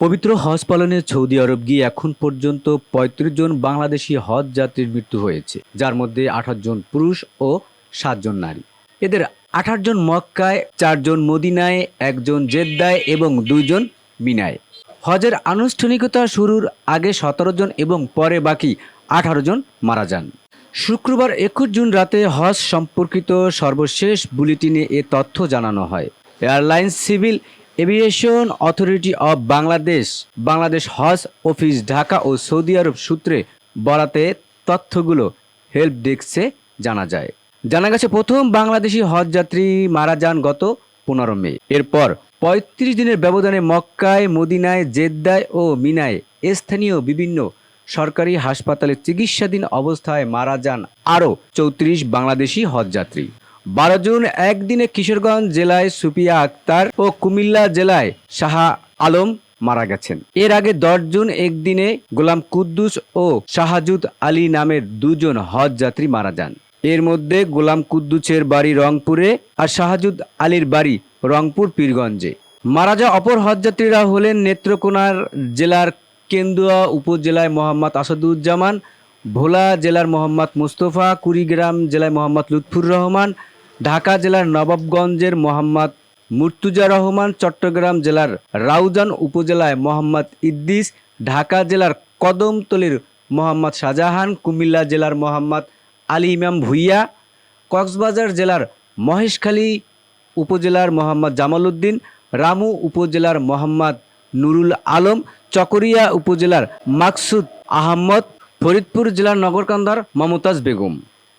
পবিত্র হজ পালনে সৌদি আরব গিয়ে এখন পর্যন্ত ৩৫ জন বাংলাদেশি হজ যাত্রীর মৃত্যু হয়েছে, যার মধ্যে আঠাশ জন পুরুষ ও সাতজন নারী। এদের আঠাশ জন মক্কায় চারজন মদিনায় একজন জেদ্দায় এবং দুইজন মিনায়। হজের আনুষ্ঠানিকতা শুরুর আগে সতেরো জন এবং পরে বাকি আঠারো জন মারা যান। শুক্রবার একুশ জুন রাতে হজ সম্পর্কিত সর্বশেষ বুলেটিনে এ তথ্য জানানো হয়। Airlines civil aviation authority of Bangladesh Bangladesh Hodge office Dhaka ও সৌদি আরব সূত্রে বরাতে তথ্যগুলো হেল্প ডেস্কে জানা যায়। জানা গেছে, প্রথম বাংলাদেশি হজ যাত্রী মারা যান গত পনেরো মে। এরপর পঁয়ত্রিশ দিনের ব্যবধানে মক্কায়, মদিনায়, জেদ্দায় ও মিনায় স্থানীয় বিভিন্ন সরকারি হাসপাতালে চিকিৎসাধীন অবস্থায় মারা যান আরও চৌত্রিশ বাংলাদেশি হজযাত্রী বারো জুন একদিনে কিশোরগঞ্জ জেলায় সুপিয়া আক্তার ও কুমিল্লা জেলায় শাহা আলম মারা গেছেন। এর আগে দশ জুন একদিনে গোলাম কুদ্দুস ও শাহাজুদ আলী নামের দুজন হজ যাত্রী মারা যান। এর মধ্যে গোলাম কুদ্দুসের বাড়ি রংপুরে আর শাহাজুদ আলীর বাড়ি রংপুর পীরগঞ্জে। মারা যাওয়া অপর হজযাত্রীরা হলেন নেত্রকোনার জেলার কেন্দুয়া উপজেলায় মোহাম্মদ আসাদুজ্জামান, ভোলা জেলার মোহাম্মদ মুস্তফা, কুড়িগ্রাম জেলায় মোহাম্মদ লুৎফুর রহমান ঢাকা জেলার নবাবগঞ্জের মোহাম্মদ মুর্তুজা রহমান চট্টগ্রাম জেলার রাউজান উপজেলায় মোহাম্মদ ইদ্দিস ঢাকা জেলার কদমতলির মোহাম্মদ শাহজাহান, কুমিল্লা জেলার মোহাম্মদ আলী ইমাম ভুইয়া, কক্সবাজার জেলার মহেশখালী উপজেলার মোহাম্মদ জামাল উদ্দিন রামু উপজেলার মোহাম্মদ নুরুল আলম, চকরিয়া উপজেলার মাকসুদ আহমদ, ফরিদপুর জেলার নগরকান্দার মমতাজ বেগম।